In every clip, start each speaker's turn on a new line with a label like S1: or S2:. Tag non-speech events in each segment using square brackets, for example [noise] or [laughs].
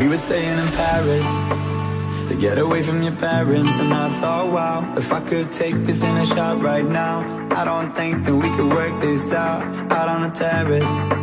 S1: We were staying in Paris to get away from your parents. And I thought, wow, if I could take this in a shot right now, I don't think that we could work this out out on the terrace.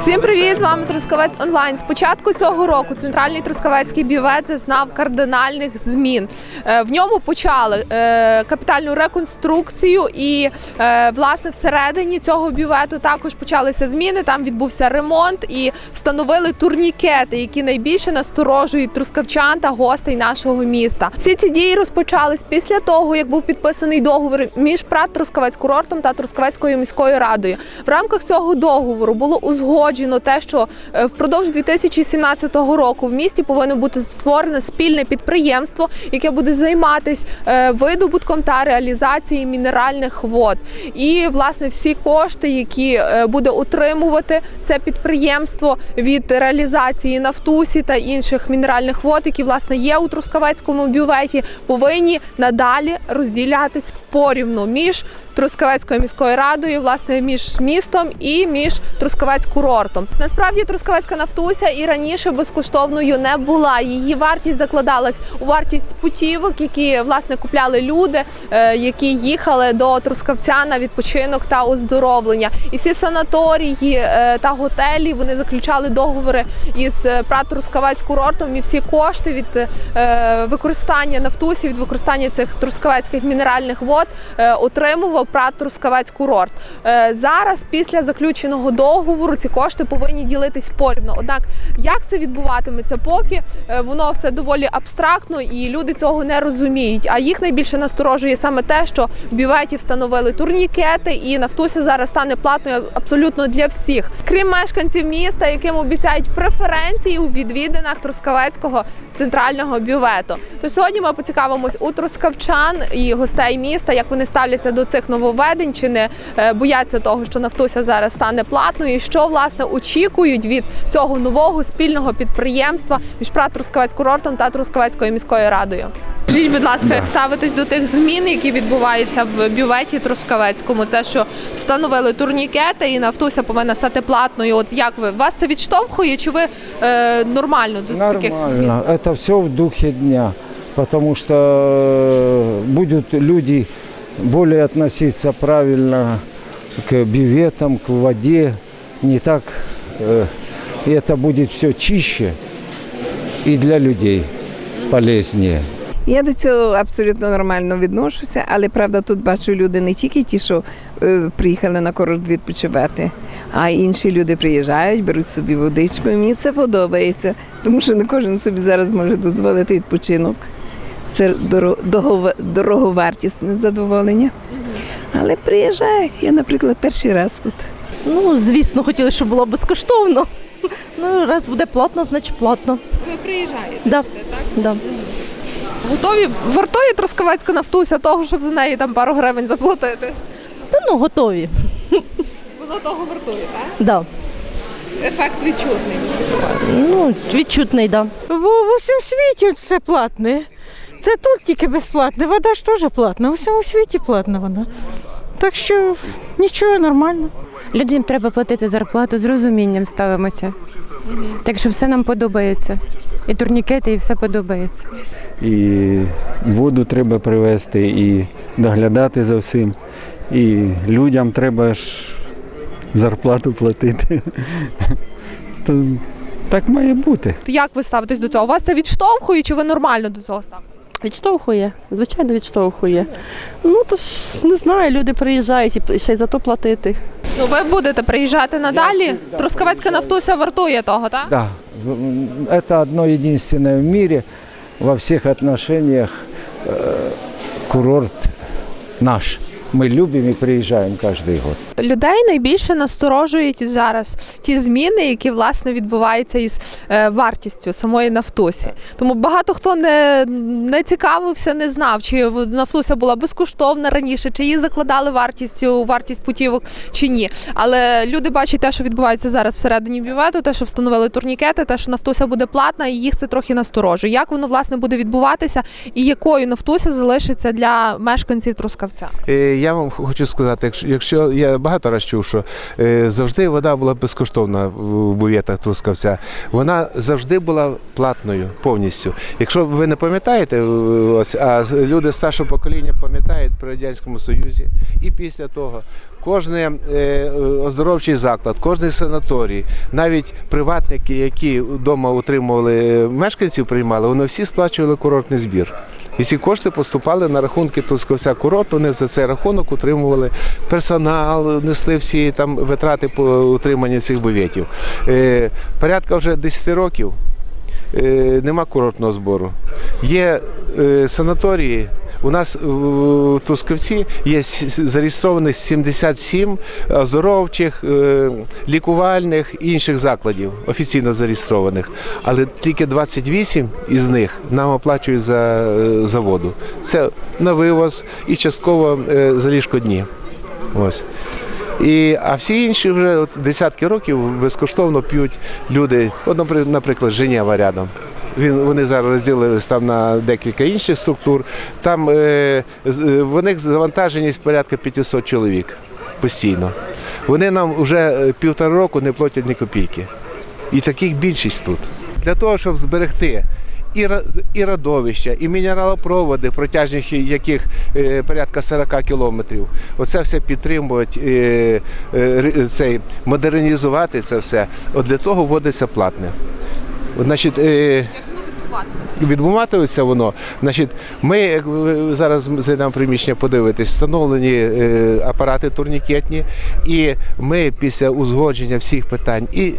S2: Всім привіт! З вами Трускавець Онлайн. З початку цього року центральний трускавецький бювет зазнав кардинальних змін. Е, В ньому почали е, капітальну реконструкцію, і е, власне всередині цього бювету також почалися зміни. Там відбувся ремонт і встановили турнікети, які найбільше насторожують трускавчан та гостей нашого міста. Всі ці дії розпочались після того, як був підписаний договір між ПРАТ Трускавець курортом та Трускавецькою міською радою. В рамках цього договору було узгоджено те, що е, впродовж 2017 року в місті повинно бути створене спільне підприємство, яке буде займатися видобутком та реалізацією мінеральних вод. І власне всі кошти, які е, буде отримувати це підприємство від реалізації нафтусі та інших мінеральних вод, які власне є у Трускавецькому бюветі, повинні надалі розділятись порівну між Трускавецькою міською радою, власне, між містом і між Трускавець курортом. Насправді Трускавецька нафтуся і раніше безкоштовною не була. Її вартість закладалась у вартість путівок, які власне купляли люди, е, які їхали до Трускавця на відпочинок та оздоровлення. І всі санаторії е, та готелі вони заключали договори із е, ПРАТ Трускавець курортом. І всі кошти від використання нафтусі, від використання цих трускавецьких мінеральних вод е, ПРАТ Трускавець курорт. Е, Зараз, після заключеного договору, ці кошти повинні ділитись порівно. Однак, як це відбуватиметься, поки е, воно все доволі абстрактно і люди цього не розуміють. А їх найбільше насторожує саме те, що в бюветі встановили турнікети, і нафтуся зараз стане платною абсолютно для всіх, крім мешканців міста, яким обіцяють преференції у відвідинах Трускавецького центрального бювету. Тож сьогодні ми поцікавимось у трускавчан і гостей міста, як вони ставляться до цих нововведень, чи не е, бояться того, що нафтуся зараз стане платною, і що власне очікують від цього нового спільного підприємства між ПРАТ Трускавець курортом та Трускавецькою міською радою. Скажіть, будь ласка, як ставитесь до тих змін, які відбуваються в бюветі Трускавецькому? Це що встановили турнікети і нафтуся повинна стати платною. От як ви вас це відштовхує? Чи ви е, нормально до таких змін?
S3: Нормально. Это все в духе дня. Потому что э, будут люди более относиться правильно к биветам, к воде. Не так. э, И это будет все чище и для людей полезнее.
S4: Я до цього абсолютно нормально відношуся, але правда тут бачу люди не тільки ті, що е, приїхали на курорт відпочивати, а інші люди приїжджають, беруть собі водичку. І мені це подобається, тому що не кожен собі зараз може дозволити відпочинок. Це дороговартісне задоволення. Але приїжджають. Я, наприклад, перший раз тут.
S5: Ну, звісно, хотіли, щоб було безкоштовно. Ну, раз буде платно, значить платно.
S2: Ви приїжджаєте
S5: Да.
S2: сюди, так?
S5: Да.
S2: Готові вартує Трускавецька нафтуся того, щоб за неї там пару гривень заплатити.
S5: Та ну готові.
S2: Воно того вартує, так?
S5: Да.
S2: Ефект відчутний.
S5: Ну, відчутний, да.
S6: В, в усьому світі все платне. Це тут тільки безплатне. Вода ж теж платна. У всьому світі платна вода. Так що нічого нормально.
S7: Людям треба платити зарплату з розумінням ставимося. Так що все нам подобається. І турнікети, і все подобається.
S8: і воду треба привезти, і доглядати за всім. І людям треба ж зарплату платити. [laughs] То так має бути.
S2: Як ви ставитесь до цього? Вас це відштовхує, чи ви нормально до цього ставитесь?
S9: Відштовхує, звичайно, відштовхує. Ну то ж не знаю, люди приїжджають і ще й за то платити.
S2: Ну ви будете приїжджати надалі. Трускавецька нафтуся вартує того, так?
S3: Да, в- это одно единственное в мире во всех отношениях э, курорт наш. Мы любим и приезжаем каждый год.
S2: Людей найбільше насторожують зараз ті зміни, які власне відбуваються із е, вартістю самої нафтусі. Тому багато хто не, не цікавився, не знав, чи нафтуся була безкоштовна раніше, чи її закладали вартістю вартість путівок, чи ні. Але люди бачать те, що відбувається зараз всередині бювету, те, що встановили турнікети, те, що нафтуся буде платна, і їх це трохи насторожує. Як воно власне буде відбуватися, і якою нафтуся залишиться для мешканців Трускавця?
S10: Е, Я вам хочу сказати, якщо я багато разів чув, що е, завжди вода була безкоштовна в бувєтах Трускавця. Вона завжди була платною повністю. Якщо ви не пам'ятаєте, е, ось, а люди старшого покоління пам'ятають при Радянському Союзі і після того. Кожен е, оздоровчий заклад, кожний санаторій, навіть приватники, які вдома утримували мешканців, приймали, вони всі сплачували курортний збір. І ці кошти поступали на рахунки Трускавця курорт. Вони за цей рахунок утримували персонал, несли всі там витрати по утриманню цих бюветів. Е, порядка вже 10 років е, нема курортного збору. Є е, санаторії. У нас в Трускавці є зареєстрованих 77 оздоровчих, е, лікувальних і інших закладів, офіційно зареєстрованих. Але тільки 28 із них нам оплачують за, е, за воду. Це на вивоз і частково е, за ліжко дні. Ось. І, а всі інші вже десятки років безкоштовно п'ють люди. От, напри- наприклад, Женєва рядом. Він, вони зараз розділились там на декілька інших структур. Там е, е, в них завантаженість порядка 500 чоловік постійно. Вони нам вже е, півтора року не платять ні копійки. І таких більшість тут. Для того, щоб зберегти і, і родовища, і мінералопроводи, протяжність яких е, порядка 40 кілометрів. Оце все підтримувати, цей, модернізувати це все. От для того вводиться платне. Значить, е, Відбуватиметься воно. Значить, ми, як ви зараз зайдемо приміщення, подивитись, встановлені е, апарати турнікетні, і ми після узгодження всіх питань і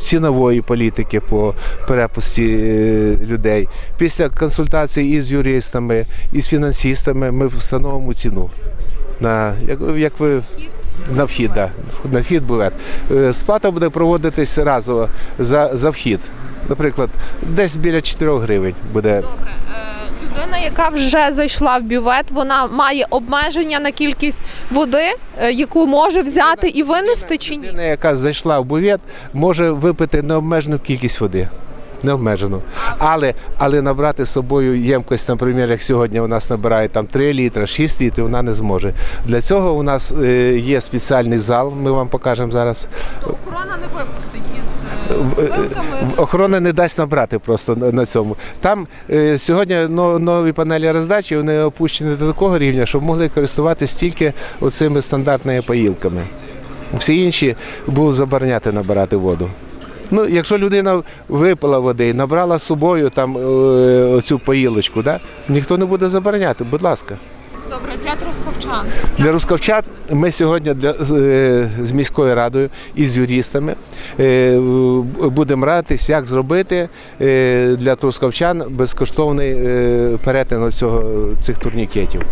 S10: цінової політики по перепусті е, людей, після консультацій із юристами, із фінансистами, ми встановимо ціну. На, як, як ви на вхід, да, на вхід бувет. Е, Сплата буде проводитись разово за, за вхід. Наприклад, десь біля 4 гривень буде.
S2: добре Людина, яка вже зайшла в бювет, вона має обмеження на кількість води, е, яку може взяти і винести чи ні?
S10: Людина, яка зайшла в бувет, може випити необмежену кількість води. Необмежену. Але, але набрати з собою ємкость, наприклад, як сьогодні у нас набирає там 3 літри, 6 літрів, вона не зможе. Для цього у нас е, є спеціальний зал, ми вам покажемо зараз.
S2: Охорона не випустить із
S10: В- Охорона не дасть набрати просто на цьому. Там е, сьогодні но- нові панелі роздачі вони опущені до такого рівня, щоб могли користуватися тільки оцими стандартними поїлками. Всі інші будуть забороняти набирати воду. Ну, якщо людина випила води набрала з собою там е, оцю поїлочку, да? ніхто не буде забороняти, будь ласка.
S2: Добре, для трускавчан.
S10: Для рускавчан ми сьогодні для, е, з міською радою і з юристами е, будемо радитись, як зробити е, для трускавчан безкоштовний е, перетин цього, цих турнікетів.